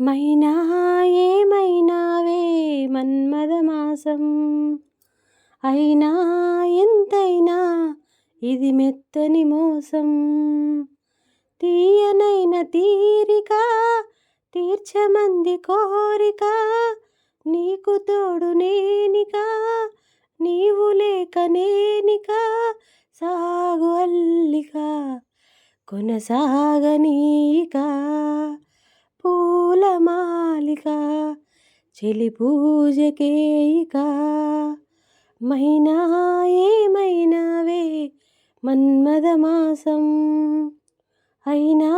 మైనా ఏమైనావే మన్మదమాసం అయినా ఎంతైనా ఇది మెత్తని మోసం. తీయనైన తీరిక తీర్చమంది కోరిక నీకు తోడు నేనిక నీవు లేక నేనిక సాగు అల్లిక కొనసాగనీక పూలమాలిక చెలి పూజకేయిక మైనా ఏమైనావే మన్మదమాసం అయినా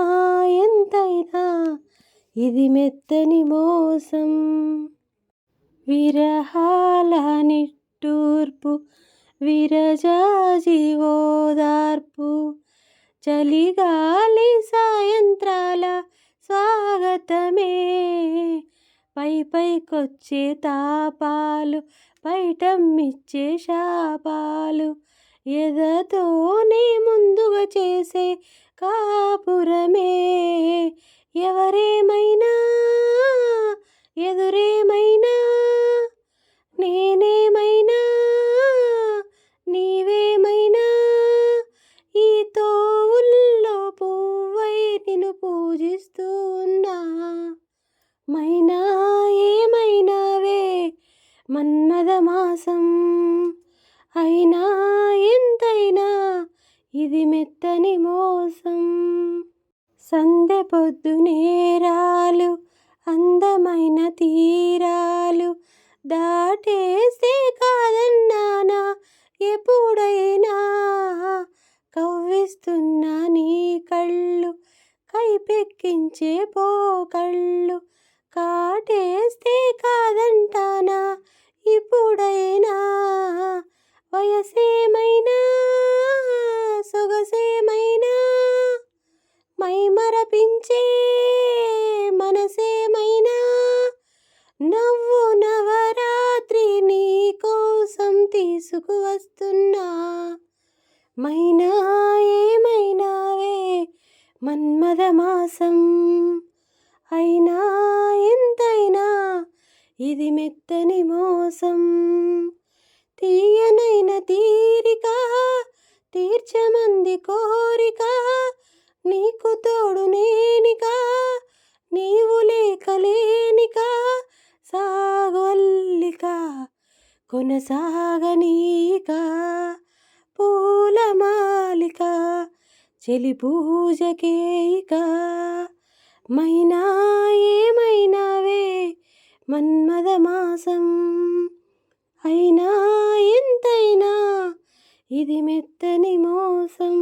ఎంతైనా ఇది మెత్తని మోసం. విరహాల నిట్టూర్పు విరజాజి ఓదార్పు. చలిగాలి సాయంత్రాల స్వాగతం. పైకొచ్చే తాపాలు పైటమ్మిచ్చే శాపాలు. ఎదతోనే ముందుగా చేసే కాపురమే. ఎవరేమైనా ఎదురేమైనా నేనేమైనా నీవేమైనా ఈ తోవుల్లో పువ్వై నిన్ను పూజిస్తూ ఉన్నా మైనా ఏమైనావే విశ్వాసం అయినా ఎంతైనా ఇది మెత్తని మోసం. సందె పొద్దు నేరాలు అందమైన తీరాలు. దాటేస్తే కాదన్నానా ఎప్పుడైనా కవ్విస్తున్న నీ కళ్ళు కైపెక్కించే పోకళ్ళు కాటేస్తే కాదంటానా ఇప్పుడైనా వయసేమైనా సొగసేమైనా మైమరపించే మనసేమైనా నవ్వు నవరాత్రి నీ కోసం తీసుకువస్తున్నా. మైనా ఏమైనావే మన్మదమాసం అయినా ఇది మెత్తని మోసం. తీయనైన తీరిక తీర్చమంది కోరిక నీకు తోడు నేనిక నీవు లేక లేనిక సాగొల్లిక కొనసాగనీక పూలమాలిక చెలి పూజకేయిక మైనాయే మన్మదమాసం అయినా ఎంతైనా ఇది మెత్తని మోసం.